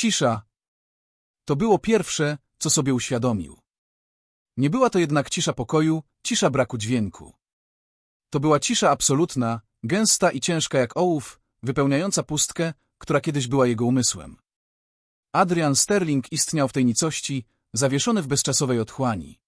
Cisza. To było pierwsze, co sobie uświadomił. Nie była to jednak cisza pokoju, cisza braku dźwięku. To była cisza absolutna, gęsta i ciężka jak ołów, wypełniająca pustkę, która kiedyś była jego umysłem. Adrian Sterling istniał w tej nicości, zawieszony w bezczasowej otchłani.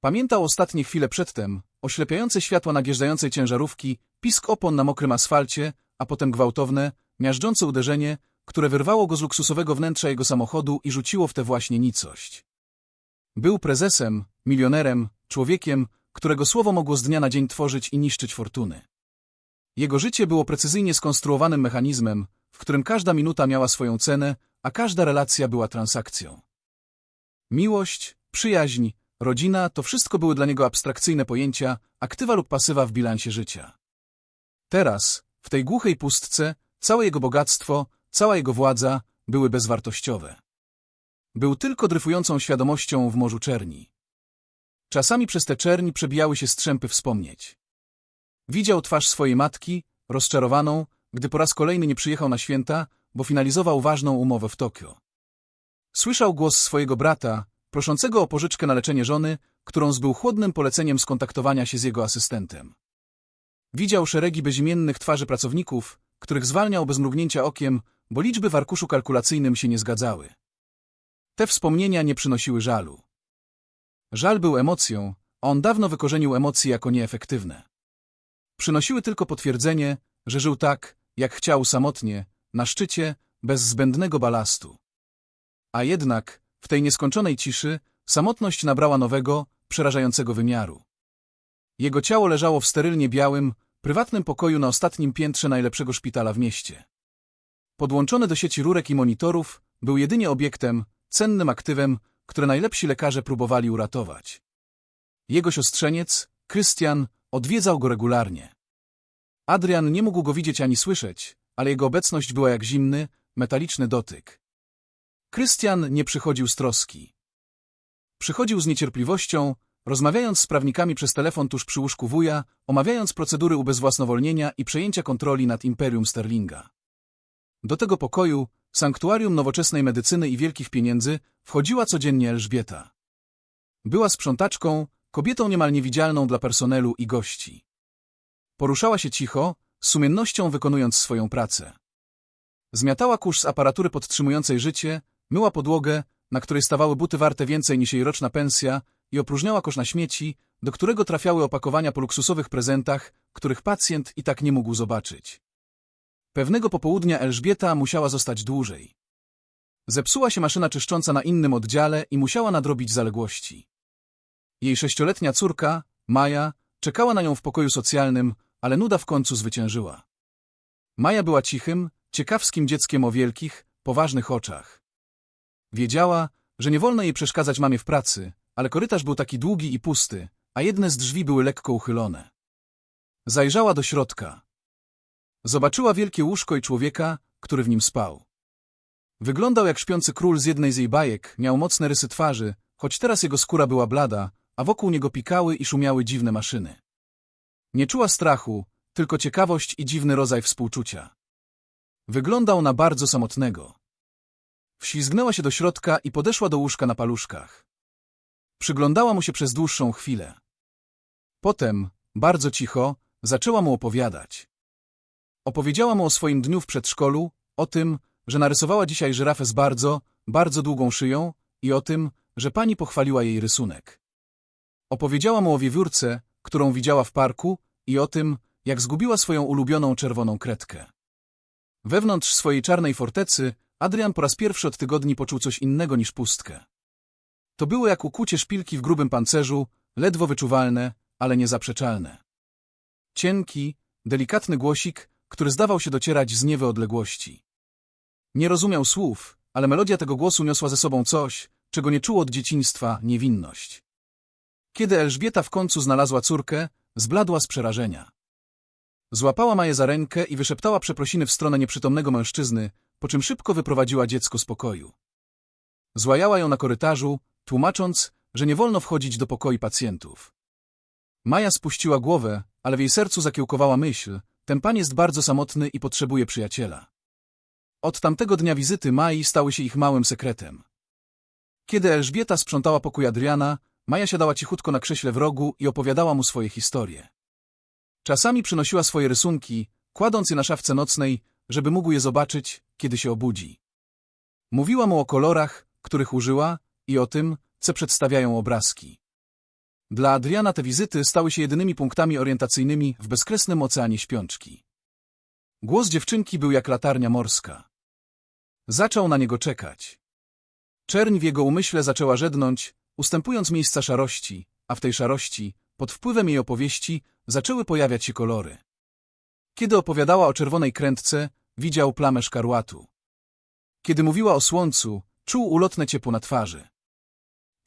Pamiętał ostatnie chwile przedtem, oślepiające światła najeżdżającej ciężarówki, pisk opon na mokrym asfalcie, a potem gwałtowne, miażdżące uderzenie, które wyrwało go z luksusowego wnętrza jego samochodu i rzuciło w tę właśnie nicość. Był prezesem, milionerem, człowiekiem, którego słowo mogło z dnia na dzień tworzyć i niszczyć fortuny. Jego życie było precyzyjnie skonstruowanym mechanizmem, w którym każda minuta miała swoją cenę, a każda relacja była transakcją. Miłość, przyjaźń, rodzina to wszystko były dla niego abstrakcyjne pojęcia, aktywa lub pasywa w bilansie życia. Teraz, w tej głuchej pustce, całe jego bogactwo, cała jego władza były bezwartościowe. Był tylko dryfującą świadomością w morzu czerni. Czasami przez tę czerni przebijały się strzępy wspomnieć. Widział twarz swojej matki, rozczarowaną, gdy po raz kolejny nie przyjechał na święta, bo finalizował ważną umowę w Tokio. Słyszał głos swojego brata, proszącego o pożyczkę na leczenie żony, którą zbył chłodnym poleceniem skontaktowania się z jego asystentem. Widział szeregi bezimiennych twarzy pracowników, których zwalniał bez mrugnięcia okiem, bo liczby w arkuszu kalkulacyjnym się nie zgadzały. Te wspomnienia nie przynosiły żalu. Żal był emocją, a on dawno wykorzenił emocje jako nieefektywne. Przynosiły tylko potwierdzenie, że żył tak, jak chciał samotnie, na szczycie, bez zbędnego balastu. A jednak, w tej nieskończonej ciszy, samotność nabrała nowego, przerażającego wymiaru. Jego ciało leżało w sterylnie białym, prywatnym pokoju na ostatnim piętrze najlepszego szpitala w mieście. Podłączony do sieci rurek i monitorów, był jedynie obiektem, cennym aktywem, które najlepsi lekarze próbowali uratować. Jego siostrzeniec, Krystian, odwiedzał go regularnie. Adrian nie mógł go widzieć ani słyszeć, ale jego obecność była jak zimny, metaliczny dotyk. Krystian nie przychodził z troski. Przychodził z niecierpliwością, rozmawiając z prawnikami przez telefon tuż przy łóżku wuja, omawiając procedury ubezwłasnowolnienia i przejęcia kontroli nad Imperium Sterlinga. Do tego pokoju, sanktuarium nowoczesnej medycyny i wielkich pieniędzy, wchodziła codziennie Elżbieta. Była sprzątaczką, kobietą niemal niewidzialną dla personelu i gości. Poruszała się cicho, z sumiennością wykonując swoją pracę. Zmiatała kurz z aparatury podtrzymującej życie, myła podłogę, na której stawały buty warte więcej niż jej roczna pensja i opróżniała kosz na śmieci, do którego trafiały opakowania po luksusowych prezentach, których pacjent i tak nie mógł zobaczyć. Pewnego popołudnia Elżbieta musiała zostać dłużej. Zepsuła się maszyna czyszcząca na innym oddziale i musiała nadrobić zaległości. Jej sześcioletnia córka, Maja, czekała na nią w pokoju socjalnym, ale nuda w końcu zwyciężyła. Maja była cichym, ciekawskim dzieckiem o wielkich, poważnych oczach. Wiedziała, że nie wolno jej przeszkadzać mamie w pracy, ale korytarz był taki długi i pusty, a jedne z drzwi były lekko uchylone. Zajrzała do środka. Zobaczyła wielkie łóżko i człowieka, który w nim spał. Wyglądał jak śpiący król z jednej z jej bajek, miał mocne rysy twarzy, choć teraz jego skóra była blada, a wokół niego pikały i szumiały dziwne maszyny. Nie czuła strachu, tylko ciekawość i dziwny rodzaj współczucia. Wyglądał na bardzo samotnego. Wślizgnęła się do środka i podeszła do łóżka na paluszkach. Przyglądała mu się przez dłuższą chwilę. Potem, bardzo cicho, zaczęła mu opowiadać. Opowiedziała mu o swoim dniu w przedszkolu, o tym, że narysowała dzisiaj żyrafę z bardzo, bardzo długą szyją i o tym, że pani pochwaliła jej rysunek. Opowiedziała mu o wiewiórce, którą widziała w parku i o tym, jak zgubiła swoją ulubioną czerwoną kredkę. Wewnątrz swojej czarnej fortecy Adrian po raz pierwszy od tygodni poczuł coś innego niż pustkę. To było jak ukucie szpilki w grubym pancerzu, ledwo wyczuwalne, ale niezaprzeczalne. Cienki, delikatny głosik, który zdawał się docierać z niewy odległości. Nie rozumiał słów, ale melodia tego głosu niosła ze sobą coś, czego nie czuł od dzieciństwa niewinność. Kiedy Elżbieta w końcu znalazła córkę, zbladła z przerażenia. Złapała Maję za rękę i wyszeptała przeprosiny w stronę nieprzytomnego mężczyzny, po czym szybko wyprowadziła dziecko z pokoju. Złajała ją na korytarzu, tłumacząc, że nie wolno wchodzić do pokoi pacjentów. Maja spuściła głowę, ale w jej sercu zakiełkowała myśl, ten pan jest bardzo samotny i potrzebuje przyjaciela. Od tamtego dnia wizyty Mai stały się ich małym sekretem. Kiedy Elżbieta sprzątała pokój Adriana, Maja siadała cichutko na krześle w rogu i opowiadała mu swoje historie. Czasami przynosiła swoje rysunki, kładąc je na szafce nocnej, żeby mógł je zobaczyć, kiedy się obudzi. Mówiła mu o kolorach, których użyła i o tym, co przedstawiają obrazki. Dla Adriana te wizyty stały się jedynymi punktami orientacyjnymi w bezkresnym oceanie śpiączki. Głos dziewczynki był jak latarnia morska. Zaczął na niego czekać. Czerń w jego umyśle zaczęła żednąć, ustępując miejsca szarości, a w tej szarości, pod wpływem jej opowieści, zaczęły pojawiać się kolory. Kiedy opowiadała o czerwonej krętce, widział plamę szkarłatu. Kiedy mówiła o słońcu, czuł ulotne ciepło na twarzy.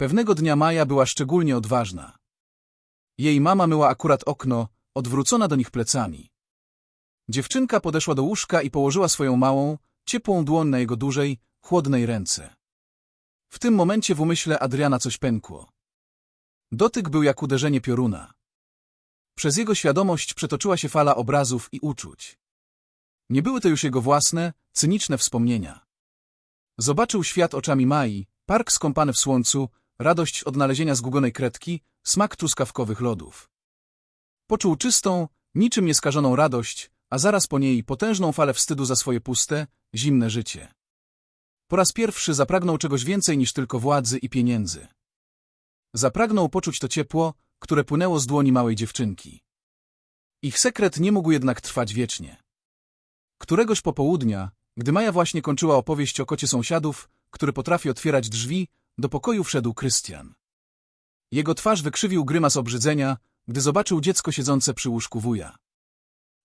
Pewnego dnia Maja była szczególnie odważna. Jej mama myła akurat okno, odwrócona do nich plecami. Dziewczynka podeszła do łóżka i położyła swoją małą, ciepłą dłoń na jego dużej, chłodnej ręce. W tym momencie w umyśle Adriana coś pękło. Dotyk był jak uderzenie pioruna. Przez jego świadomość przetoczyła się fala obrazów i uczuć. Nie były to już jego własne, cyniczne wspomnienia. Zobaczył świat oczami Mai, park skąpany w słońcu, radość odnalezienia zgugonej kredki, smak truskawkowych lodów. Poczuł czystą, niczym nieskażoną radość, a zaraz po niej potężną falę wstydu za swoje puste, zimne życie. Po raz pierwszy zapragnął czegoś więcej niż tylko władzy i pieniędzy. Zapragnął poczuć to ciepło, które płynęło z dłoni małej dziewczynki. Ich sekret nie mógł jednak trwać wiecznie. Któregoś popołudnia, gdy Maja właśnie kończyła opowieść o kocie sąsiadów, który potrafi otwierać drzwi, do pokoju wszedł Krystian. Jego twarz wykrzywił grymas obrzydzenia, gdy zobaczył dziecko siedzące przy łóżku wuja.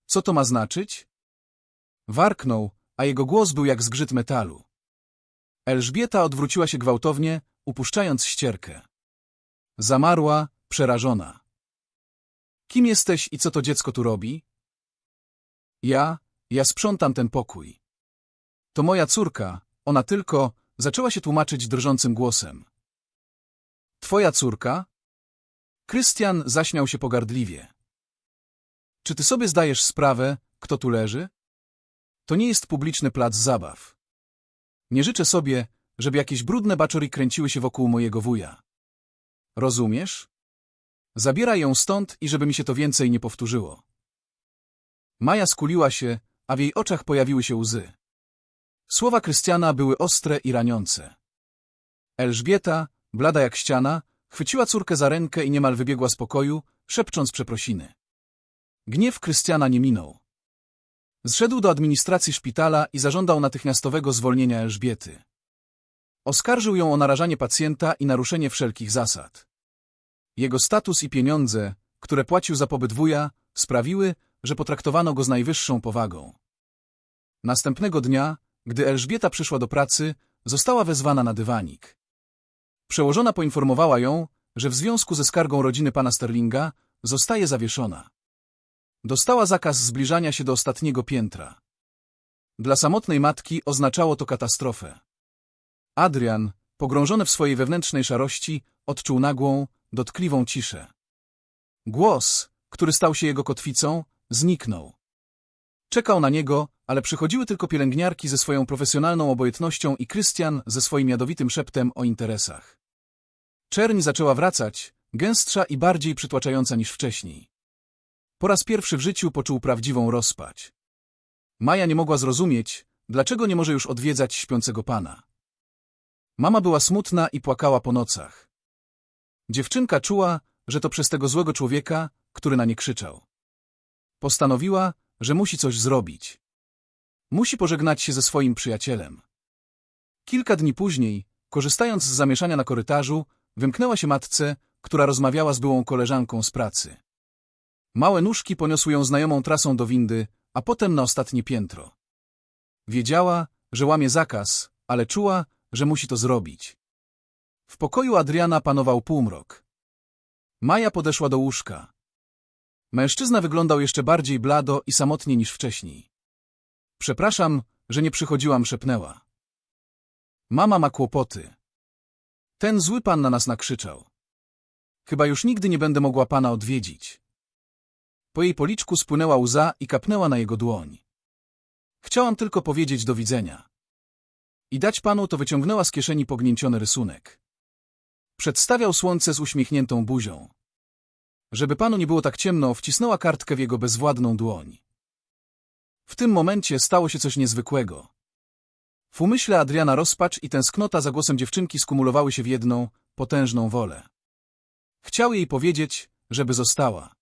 Co to ma znaczyć? Warknął, a jego głos był jak zgrzyt metalu. Elżbieta odwróciła się gwałtownie, upuszczając ścierkę. Zamarła, przerażona. Kim jesteś i co to dziecko tu robi? Ja, ja sprzątam ten pokój. To moja córka, ona tylko, zaczęła się tłumaczyć drżącym głosem. Twoja córka? Krystian zaśmiał się pogardliwie. Czy ty sobie zdajesz sprawę, kto tu leży? To nie jest publiczny plac zabaw. Nie życzę sobie, żeby jakieś brudne baczory kręciły się wokół mojego wuja. Rozumiesz? Zabieraj ją stąd i żeby mi się to więcej nie powtórzyło. Maja skuliła się, a w jej oczach pojawiły się łzy. Słowa Krystiana były ostre i raniące. Elżbieta, blada jak ściana, chwyciła córkę za rękę i niemal wybiegła z pokoju, szepcząc przeprosiny. Gniew Krystiana nie minął. Zszedł do administracji szpitala i zażądał natychmiastowego zwolnienia Elżbiety. Oskarżył ją o narażanie pacjenta i naruszenie wszelkich zasad. Jego status i pieniądze, które płacił za pobyt wuja, sprawiły, że potraktowano go z najwyższą powagą. Następnego dnia, gdy Elżbieta przyszła do pracy, została wezwana na dywanik. Przełożona poinformowała ją, że w związku ze skargą rodziny pana Sterlinga zostaje zawieszona. Dostała zakaz zbliżania się do ostatniego piętra. Dla samotnej matki oznaczało to katastrofę. Adrian, pogrążony w swojej wewnętrznej szarości, odczuł nagłą, dotkliwą ciszę. Głos, który stał się jego kotwicą, zniknął. Czekał na niego, ale przychodziły tylko pielęgniarki ze swoją profesjonalną obojętnością i Krystian ze swoim jadowitym szeptem o interesach. Czerń zaczęła wracać, gęstsza i bardziej przytłaczająca niż wcześniej. Po raz pierwszy w życiu poczuł prawdziwą rozpać. Maja nie mogła zrozumieć, dlaczego nie może już odwiedzać śpiącego pana. Mama była smutna i płakała po nocach. Dziewczynka czuła, że to przez tego złego człowieka, który na nie krzyczał. Postanowiła, że musi coś zrobić. Musi pożegnać się ze swoim przyjacielem. Kilka dni później, korzystając z zamieszania na korytarzu, wymknęła się matce, która rozmawiała z byłą koleżanką z pracy. Małe nóżki poniosły ją znajomą trasą do windy, a potem na ostatnie piętro. Wiedziała, że łamie zakaz, ale czuła, że musi to zrobić. W pokoju Adriana panował półmrok. Maja podeszła do łóżka. Mężczyzna wyglądał jeszcze bardziej blado i samotnie niż wcześniej. Przepraszam, że nie przychodziłam, szepnęła. Mama ma kłopoty. Ten zły pan na nas nakrzyczał. Chyba już nigdy nie będę mogła pana odwiedzić. Po jej policzku spłynęła łza i kapnęła na jego dłoń. Chciałam tylko powiedzieć do widzenia. I dać panu to wyciągnęła z kieszeni pognięciony rysunek. Przedstawiał słońce z uśmiechniętą buzią. Żeby panu nie było tak ciemno, wcisnęła kartkę w jego bezwładną dłoń. W tym momencie stało się coś niezwykłego. W umyśle Adriana rozpacz i tęsknota za głosem dziewczynki skumulowały się w jedną, potężną wolę. Chciał jej powiedzieć, żeby została.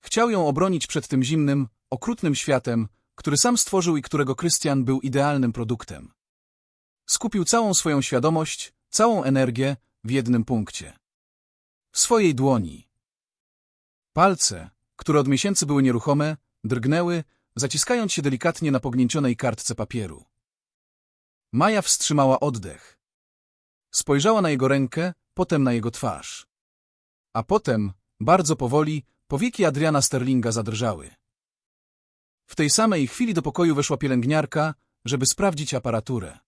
Chciał ją obronić przed tym zimnym, okrutnym światem, który sam stworzył i którego Krystian był idealnym produktem. Skupił całą swoją świadomość, całą energię w jednym punkcie. W swojej dłoni. Palce, które od miesięcy były nieruchome, drgnęły, zaciskając się delikatnie na pognięcionej kartce papieru. Maja wstrzymała oddech. Spojrzała na jego rękę, potem na jego twarz. A potem, bardzo powoli, powieki Adriana Sterlinga zadrżały. W tej samej chwili do pokoju weszła pielęgniarka, żeby sprawdzić aparaturę.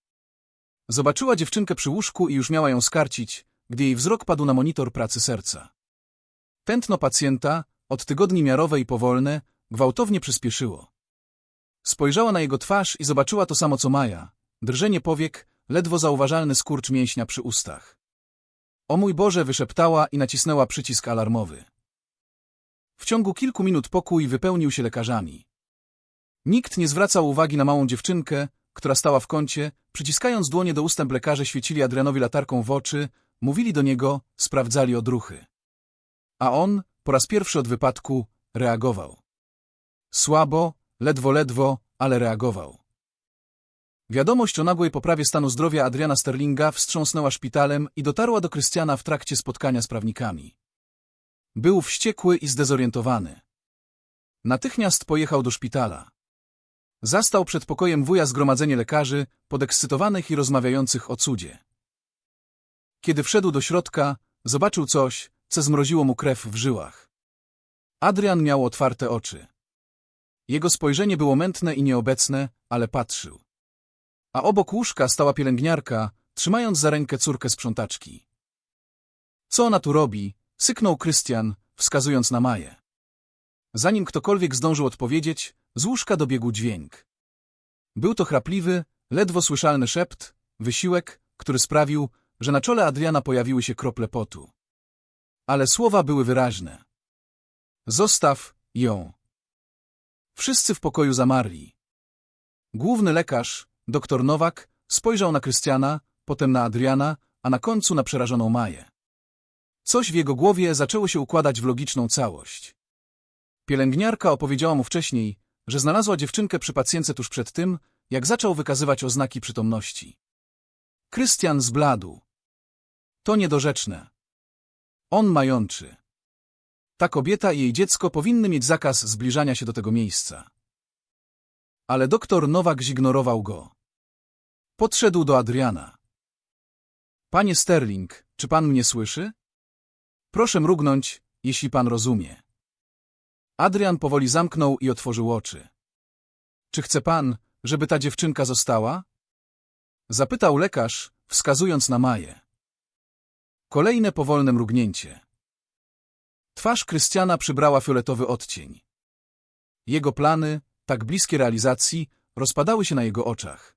Zobaczyła dziewczynkę przy łóżku i już miała ją skarcić, gdy jej wzrok padł na monitor pracy serca. Tętno pacjenta, od tygodni miarowe i powolne, gwałtownie przyspieszyło. Spojrzała na jego twarz i zobaczyła to samo co Maja. Drżenie powiek, ledwo zauważalny skurcz mięśnia przy ustach. O mój Boże, wyszeptała i nacisnęła przycisk alarmowy. W ciągu kilku minut pokój wypełnił się lekarzami. Nikt nie zwracał uwagi na małą dziewczynkę, która stała w kącie, przyciskając dłonie do ustęp lekarze świecili Adrianowi latarką w oczy, mówili do niego, sprawdzali odruchy. A on, po raz pierwszy od wypadku, reagował. Słabo, ledwo, ledwo, ale reagował. Wiadomość o nagłej poprawie stanu zdrowia Adriana Sterlinga wstrząsnęła szpitalem i dotarła do Krystiana w trakcie spotkania z prawnikami. Był wściekły i zdezorientowany. Natychmiast pojechał do szpitala. Zastał przed pokojem wuja zgromadzenie lekarzy, podekscytowanych i rozmawiających o cudzie. Kiedy wszedł do środka, zobaczył coś, co zmroziło mu krew w żyłach. Adrian miał otwarte oczy. Jego spojrzenie było mętne i nieobecne, ale patrzył. A obok łóżka stała pielęgniarka, trzymając za rękę córkę sprzątaczki. Co ona tu robi? Syknął Krystian, wskazując na Maję. Zanim ktokolwiek zdążył odpowiedzieć, z łóżka dobiegł dźwięk. Był to chrapliwy, ledwo słyszalny szept, wysiłek, który sprawił, że na czole Adriana pojawiły się krople potu. Ale słowa były wyraźne. Zostaw ją. Wszyscy w pokoju zamarli. Główny lekarz, doktor Nowak, spojrzał na Krystiana, potem na Adriana, a na końcu na przerażoną Maję. Coś w jego głowie zaczęło się układać w logiczną całość. Pielęgniarka opowiedziała mu wcześniej, że znalazła dziewczynkę przy pacjentce tuż przed tym, jak zaczął wykazywać oznaki przytomności. Krystian zbladł. To niedorzeczne. On majączy. Ta kobieta i jej dziecko powinny mieć zakaz zbliżania się do tego miejsca. Ale doktor Nowak zignorował go. Podszedł do Adriana. Panie Sterling, czy pan mnie słyszy? Proszę mrugnąć, jeśli pan rozumie. Adrian powoli zamknął i otworzył oczy. Czy chce pan, żeby ta dziewczynka została? Zapytał lekarz, wskazując na Maję. Kolejne powolne mrugnięcie. Twarz Krystiana przybrała fioletowy odcień. Jego plany, tak bliskie realizacji, rozpadały się na jego oczach.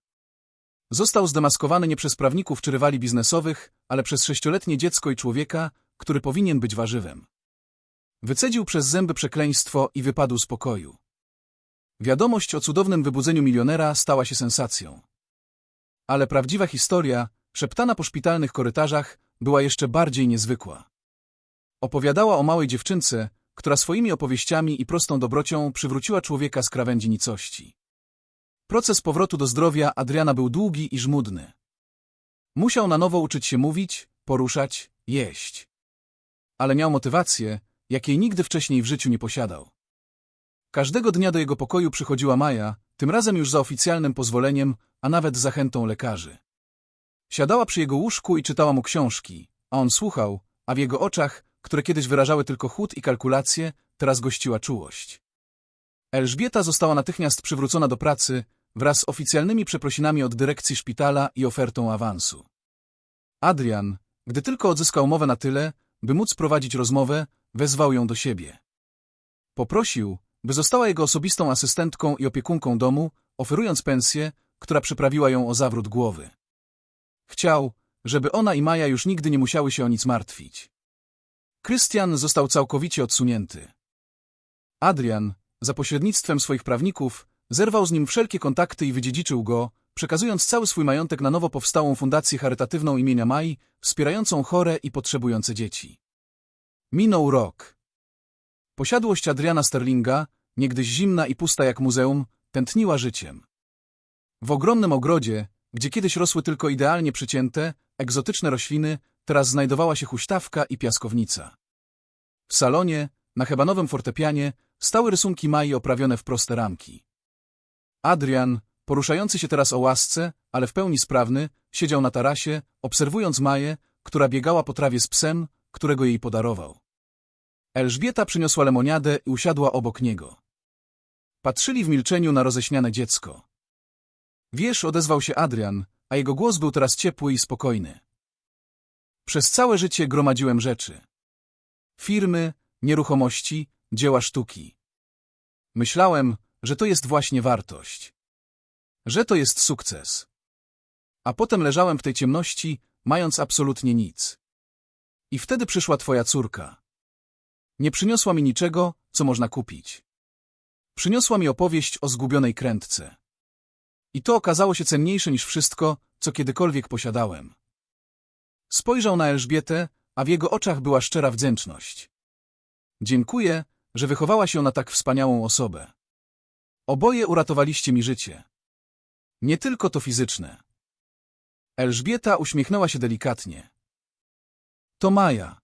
Został zdemaskowany nie przez prawników czy rywali biznesowych, ale przez sześcioletnie dziecko i człowieka, który powinien być warzywem. Wycedził przez zęby przekleństwo i wypadł z pokoju. Wiadomość o cudownym wybudzeniu milionera stała się sensacją. Ale prawdziwa historia, szeptana po szpitalnych korytarzach, była jeszcze bardziej niezwykła. Opowiadała o małej dziewczynce, która swoimi opowieściami i prostą dobrocią przywróciła człowieka z krawędzi nicości. Proces powrotu do zdrowia Adriana był długi i żmudny. Musiał na nowo uczyć się mówić, poruszać, jeść. Ale miał motywację, jakiej nigdy wcześniej w życiu nie posiadał. Każdego dnia do jego pokoju przychodziła Maja, tym razem już za oficjalnym pozwoleniem, a nawet zachętą lekarzy. Siadała przy jego łóżku i czytała mu książki, a on słuchał, a w jego oczach, które kiedyś wyrażały tylko chłód i kalkulacje, teraz gościła czułość. Elżbieta została natychmiast przywrócona do pracy wraz z oficjalnymi przeprosinami od dyrekcji szpitala i ofertą awansu. Adrian, gdy tylko odzyskał mowę na tyle, by móc prowadzić rozmowę, wezwał ją do siebie. Poprosił, by została jego osobistą asystentką i opiekunką domu, oferując pensję, która przyprawiła ją o zawrót głowy. Chciał, żeby ona i Maja już nigdy nie musiały się o nic martwić. Krystian został całkowicie odsunięty. Adrian, za pośrednictwem swoich prawników, zerwał z nim wszelkie kontakty i wydziedziczył go, przekazując cały swój majątek na nowo powstałą fundację charytatywną imienia Mai, wspierającą chore i potrzebujące dzieci. Minął rok. Posiadłość Adriana Sterlinga, niegdyś zimna i pusta jak muzeum, tętniła życiem. W ogromnym ogrodzie, gdzie kiedyś rosły tylko idealnie przycięte, egzotyczne rośliny, teraz znajdowała się huśtawka i piaskownica. W salonie, na hebanowym fortepianie, stały rysunki Mai oprawione w proste ramki. Adrian, poruszający się teraz o łasce, ale w pełni sprawny, siedział na tarasie, obserwując Maję, która biegała po trawie z psem, którego jej podarował. Elżbieta przyniosła lemoniadę i usiadła obok niego. Patrzyli w milczeniu na roześmiane dziecko. Wiesz, odezwał się Adrian, a jego głos był teraz ciepły i spokojny. Przez całe życie gromadziłem rzeczy. Firmy, nieruchomości, dzieła sztuki. Myślałem, że to jest właśnie wartość. Że to jest sukces. A potem leżałem w tej ciemności, mając absolutnie nic. I wtedy przyszła twoja córka. Nie przyniosła mi niczego, co można kupić. Przyniosła mi opowieść o zgubionej krętce. I to okazało się cenniejsze niż wszystko, co kiedykolwiek posiadałem. Spojrzał na Elżbietę, a w jego oczach była szczera wdzięczność. Dziękuję, że wychowała się na tak wspaniałą osobę. Oboje uratowaliście mi życie. Nie tylko to fizyczne. Elżbieta uśmiechnęła się delikatnie. To Maja.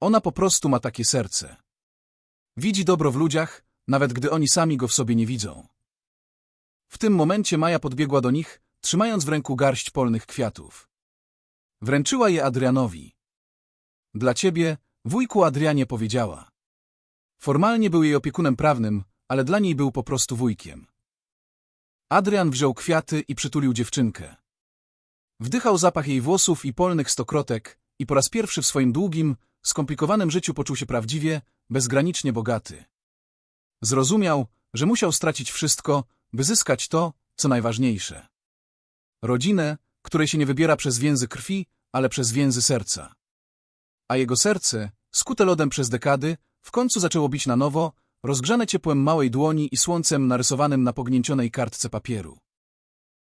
Ona po prostu ma takie serce. Widzi dobro w ludziach, nawet gdy oni sami go w sobie nie widzą. W tym momencie Maja podbiegła do nich, trzymając w ręku garść polnych kwiatów. Wręczyła je Adrianowi. Dla ciebie, wujku Adrianie powiedziała. Formalnie był jej opiekunem prawnym, ale dla niej był po prostu wujkiem. Adrian wziął kwiaty i przytulił dziewczynkę. Wdychał zapach jej włosów i polnych stokrotek i po raz pierwszy w swoim długim, skomplikowanym życiu poczuł się prawdziwie, bezgranicznie bogaty. Zrozumiał, że musiał stracić wszystko, by zyskać to, co najważniejsze. Rodzinę, której się nie wybiera przez więzy krwi, ale przez więzy serca. A jego serce, skute lodem przez dekady, w końcu zaczęło bić na nowo, rozgrzane ciepłem małej dłoni i słońcem narysowanym na pognięcionej kartce papieru.